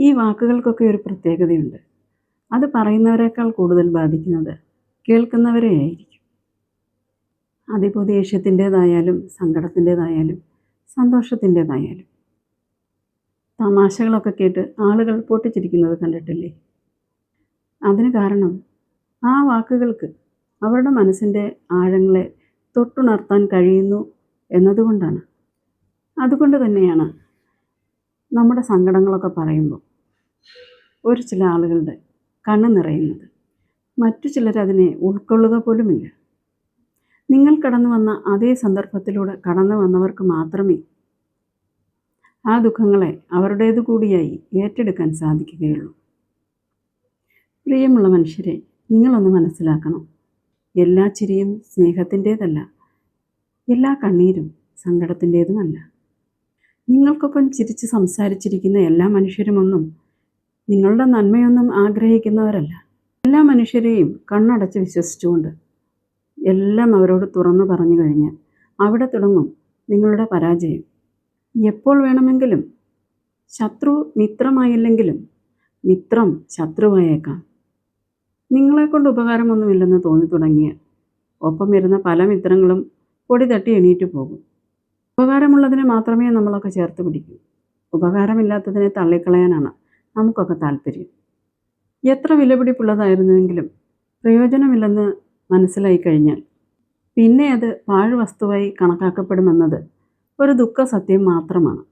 ഈ വാക്കുകൾക്കൊക്കെ ഒരു പ്രത്യേകതയുണ്ട്. അത് പറയുന്നവരെക്കാൾ കൂടുതൽ ബാധിക്കുന്നത് കേൾക്കുന്നവരെ ആയിരിക്കും. അതിപ്പോൾ ദേഷ്യത്തിന്റേതായാലും സങ്കടത്തിന്റേതായാലും സന്തോഷത്തിന്റേതായാലും. തമാശകളൊക്കെ കേട്ട് ആളുകൾ പൊട്ടിച്ചിരിക്കുന്നത് കണ്ടിട്ടില്ലേ? അതിന് കാരണം ആ വാക്കുകൾക്ക് അവരുടെ മനസ്സിന്റെ ആഴങ്ങളെ തൊട്ടുണർത്താൻ കഴിയുന്നു എന്നതുകൊണ്ടാണ്. അതുകൊണ്ട് തന്നെയാണ് നമ്മുടെ സങ്കടങ്ങളൊക്കെ പറയുമ്പോൾ ഒരു ചില ആളുകളുടെ കണ്ണ് നിറയുന്നത്. മറ്റു ചിലരതിനെ ഉൾക്കൊള്ളുക പോലുമില്ല. നിങ്ങൾ കടന്നു വന്ന അതേ സന്ദർഭത്തിലൂടെ കടന്നു വന്നവർക്ക് മാത്രമേ ആ ദുഃഖങ്ങളെ അവരുടേതു കൂടിയായി ഏറ്റെടുക്കാൻ സാധിക്കുകയുള്ളൂ. പ്രിയമുള്ള മനുഷ്യരെ നിങ്ങളൊന്ന് മനസ്സിലാക്കണം. എല്ലാ ചിരിയും സ്നേഹത്തിന്റേതല്ല. എല്ലാ കണ്ണീരും സങ്കടത്തിന്റേതുമല്ല. നിങ്ങൾക്കൊപ്പം ചിരിച്ച് സംസാരിച്ചിരിക്കുന്ന എല്ലാ മനുഷ്യരുമൊന്നും നിങ്ങളുടെ നന്മയൊന്നും ആഗ്രഹിക്കുന്നവരല്ല. എല്ലാ മനുഷ്യരെയും കണ്ണടച്ച് വിശ്വസിച്ചുകൊണ്ട് എല്ലാം അവരോട് തുറന്നു പറഞ്ഞു കഴിഞ്ഞ് അവിടെ തുടങ്ങും നിങ്ങളുടെ പരാജയം. എപ്പോൾ വേണമെങ്കിലും ശത്രു മിത്രമായില്ലെങ്കിലും മിത്രം ശത്രുവായേക്കാം. നിങ്ങളെക്കൊണ്ട് ഉപകാരമൊന്നുമില്ലെന്ന് തോന്നി തുടങ്ങിയ ഒപ്പം വരുന്ന പല മിത്രങ്ങളും പൊടി തട്ടി എണീറ്റ് പോകും. ഉപകാരമുള്ളതിനെ മാത്രമേ നമ്മളൊക്കെ ചേർത്ത് പിടിക്കൂ. ഉപകാരമില്ലാത്തതിനെ തള്ളിക്കളയാനാണ്. നമുക്കൊക്കെ താല്പര്യം. എത്ര വിലപിടിപ്പുള്ളതായിരുന്നുവെങ്കിലും പ്രയോജനമില്ലെന്ന് മനസ്സിലായി കഴിഞ്ഞാൽ പിന്നെ അത് പാഴ്വസ്തുവായി കണക്കാക്കപ്പെടുമെന്നത് ഒരു ദുഃഖ സത്യം മാത്രമാണ്.